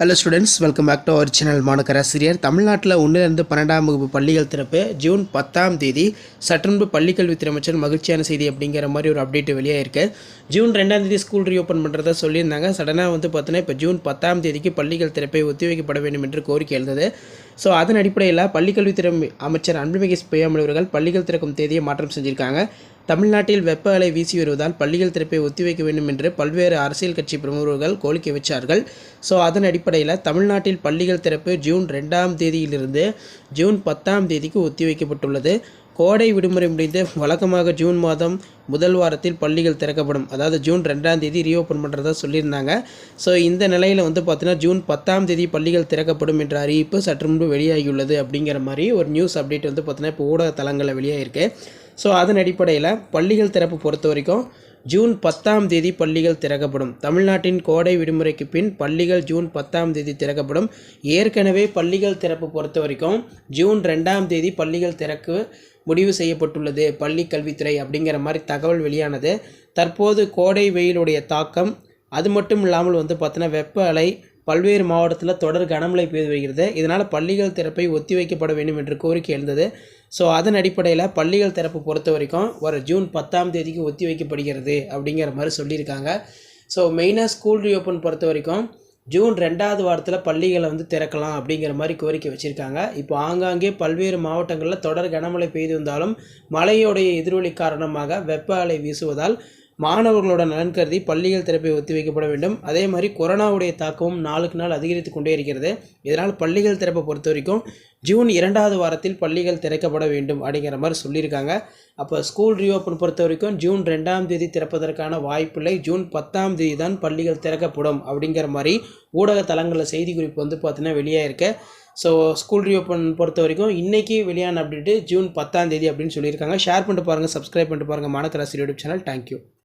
Hello students welcome back to our channel மாணக்கராசிரியர் தமிழ்நாட்டில் ஒன்றிலிருந்து பன்னெண்டாம் வகுப்பு பள்ளிகள் திறப்பு. ஜூன் பத்தாம் தேதி சற்றுமுன்பு பள்ளிக்கல்வித்துறை அமைச்சர் மகிழ்ச்சியான செய்தி அப்படிங்கிற மாதிரி ஒரு அப்டேட் இருக்குது ஜூன் ரெண்டாம் தேதி ஸ்கூல் ரீஓப்பன் பண்ணுறதா சொல்லியிருந்தாங்க. சடனாக வந்து பார்த்தோன்னா இப்போ ஜூன் பத்தாம் தேதிக்கு பள்ளிகள் திறப்பை ஒத்திவைக்கப்பட வேண்டும் என்று கோரிக்கை எழுந்தது. ஸோ அதன் அடிப்படையில் பள்ளிக்கல்வித்துறை அமைச்சர் அன்புமிகு பொய்யாமல் அவர்கள் பள்ளிகள் திறக்கும் தேதியை மாற்றம் செஞ்சுருக்காங்க. தமிழ்நாட்டில் வெப்ப அலை வீசி வருவதால் பள்ளிகள் திறப்பை ஒத்திவைக்க வேண்டும் என்று பல்வேறு அரசியல் கட்சி பிரமுகர்கள் கோரிக்கை வச்சார்கள். ஸோ அதன் அடிப்படையில் தமிழ்நாட்டில் பள்ளிகள் திறப்பு ஜூன் ரெண்டாம் தேதியிலிருந்து ஜூன் பத்தாம் தேதிக்கு ஒத்திவைக்கப்பட்டுள்ளது கோடை விடுமுறை முடிந்து வழக்கமாக ஜூன் மாதம் முதல் வாரத்தில் பள்ளிகள் திறக்கப்படும். அதாவது ஜூன் ரெண்டாம் தேதி ரீஓப்பன் பண்ணுறதா சொல்லியிருந்தாங்க. ஸோ இந்த நிலையில் வந்து பார்த்தீங்கன்னா ஜூன் பத்தாம் தேதி பள்ளிகள் திறக்கப்படும் என்ற அறிவிப்பு சற்று முன்பு வெளியாகியுள்ளது அப்படிங்கிற மாதிரி ஒரு நியூஸ் அப்டேட் வந்து பார்த்தீங்கன்னா இப்போ ஊடக தளங்களில் வெளியாகிருக்கு ஸோ அதன் அடிப்படையில் பள்ளிகள் திறப்பு பொறுத்த வரைக்கும் ஜூன் பத்தாம் தேதி பள்ளிகள் திறக்கப்படும். தமிழ்நாட்டின் கோடை விடுமுறைக்கு பின் பள்ளிகள் ஜூன் பத்தாம் தேதி திறக்கப்படும். ஏற்கனவே பள்ளிகள் திறப்பு பொறுத்த வரைக்கும் ஜூன் ரெண்டாம் தேதி பள்ளிகள் திறக்க முடிவு செய்யப்பட்டுள்ளது. பள்ளி கல்வித்துறை அப்படிங்கிற மாதிரி தகவல் வெளியானது. தற்போது கோடை வெயிலுடைய தாக்கம் அது மட்டும் இல்லாமல் வந்து பார்த்தோன்னா வெப்ப அலை பல்வேறு மாவட்டத்தில் தொடர் கனமழை பெய்து வருகிறது. இதனால் பள்ளிகள் திறப்பை ஒத்திவைக்கப்பட வேண்டும் என்று கோரிக்கை எழுந்தது. ஸோ அதன் அடிப்படையில் பள்ளிகள் திறப்பு பொறுத்த வரைக்கும் வர ஜூன் பத்தாம் தேதிக்கு ஒத்தி வைக்கப்படுகிறது அப்படிங்கிற மாதிரி சொல்லியிருக்காங்க. ஸோ மெயினாக ஸ்கூல் ரீஓப்பன் பொறுத்த வரைக்கும் ஜூன் ரெண்டாவது வாரத்தில் பள்ளிகளை வந்து திறக்கலாம் அப்படிங்கிற மாதிரி கோரிக்கை வச்சுருக்காங்க. இப்போ ஆங்காங்கே பல்வேறு மாவட்டங்களில் தொடர் கனமழை பெய்து வந்தாலும் மழையோடைய எதிரொலி காரணமாக வெப்ப அலை வீசுவதால் மாணவர்களோட நலன் கருதி பள்ளிகள் திறப்பை ஒத்திவைக்கப்பட வேண்டும். அதே மாதிரி கொரோனாவுடைய தாக்கமும் நாளுக்கு நாள் அதிகரித்து கொண்டே இருக்கிறது. இதனால் பள்ளிகள் திறப்பை பொறுத்த வரைக்கும் ஜூன் இரண்டாவது வாரத்தில் பள்ளிகள் திறக்கப்பட வேண்டும் அப்படிங்கிற மாதிரி சொல்லியிருக்காங்க. அப்போ ஸ்கூல் ரீஓப்பன் பொறுத்த வரைக்கும் ஜூன் ரெண்டாம் தேதி திறப்பதற்கான வாய்ப்பில்லை. ஜூன் பத்தாம் தேதி தான் பள்ளிகள் திறக்கப்படும் அப்படிங்கிற மாதிரி ஊடக தளங்களில் செய்திக்குறிப்பு வந்து பார்த்தீங்கன்னா வெளியாகிருக்கு ஸோ ஸ்கூல் ரீஓப்பன் பொறுத்த வரைக்கும் இன்றைக்கி வெளியான அப்டேட்டு ஜூன் பத்தாம் தேதி அப்படின்னு சொல்லியிருக்காங்க. ஷேர் பண்ணிட்டு பாருங்கள் சப்ஸ்கிரைப் பண்ணிட்டு பாருங்கள் மாணக்கராசி யூடியூப் சேனல். தேங்க்யூ